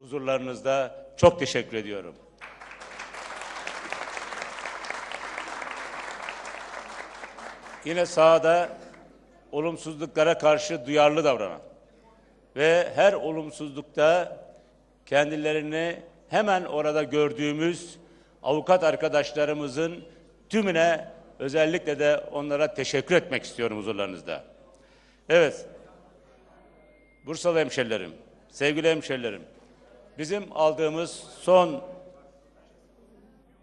huzurlarınızda çok teşekkür ediyorum. Yine sahada olumsuzluklara karşı duyarlı davranan ve her olumsuzlukta kendilerini hemen orada gördüğümüz avukat arkadaşlarımızın tümüne özellikle de onlara teşekkür etmek istiyorum huzurlarınızda. Evet, Bursalı hemşerilerim, sevgili hemşerilerim, bizim aldığımız son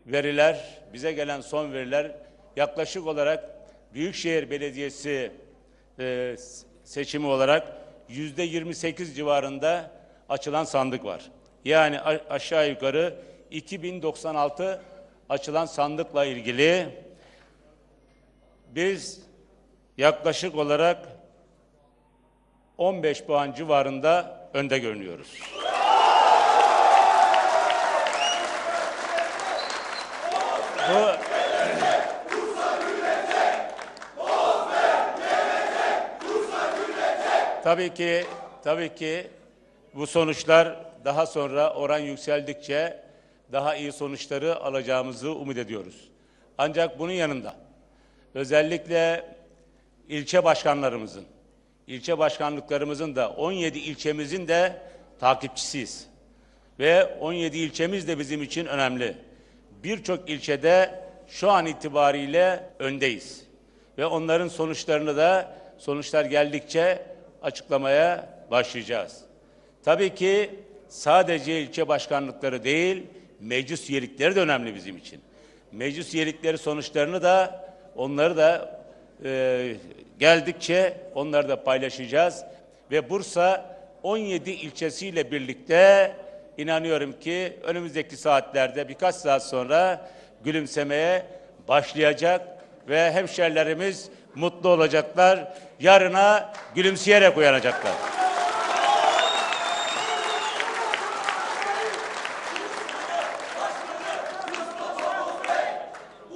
veriler, bize gelen son veriler yaklaşık olarak Büyükşehir Belediyesi e, seçimi olarak yüzde 28 civarında açılan sandık var. Yani aşağı yukarı 2096 açılan sandıkla ilgili biz yaklaşık olarak 15 puan civarında önde görünüyoruz. Tabii ki tabii ki bu sonuçlar daha sonra oran yükseldikçe daha iyi sonuçları alacağımızı umut ediyoruz. Ancak bunun yanında özellikle ilçe başkanlarımızın, ilçe başkanlıklarımızın da 17 ilçemizin de takipçisiyiz. Ve 17 ilçemiz de bizim için önemli. Birçok ilçede şu an itibariyle öndeyiz. Ve onların sonuçlarını da sonuçlar geldikçe açıklamaya başlayacağız. Tabii ki sadece ilçe başkanlıkları değil, meclis üyelikleri de önemli bizim için. Meclis üyelikleri sonuçlarını da onları da e, geldikçe onları da paylaşacağız. Ve Bursa 17 ilçesiyle birlikte inanıyorum ki önümüzdeki saatlerde birkaç saat sonra gülümsemeye başlayacak ve hemşerilerimiz mutlu olacaklar. Yarına gülümseyerek uyanacaklar.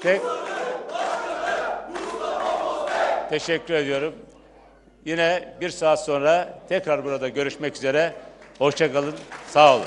Tek... Teşekkür ediyorum. Yine bir saat sonra tekrar burada görüşmek üzere. Hoşçakalın. Sağ olun.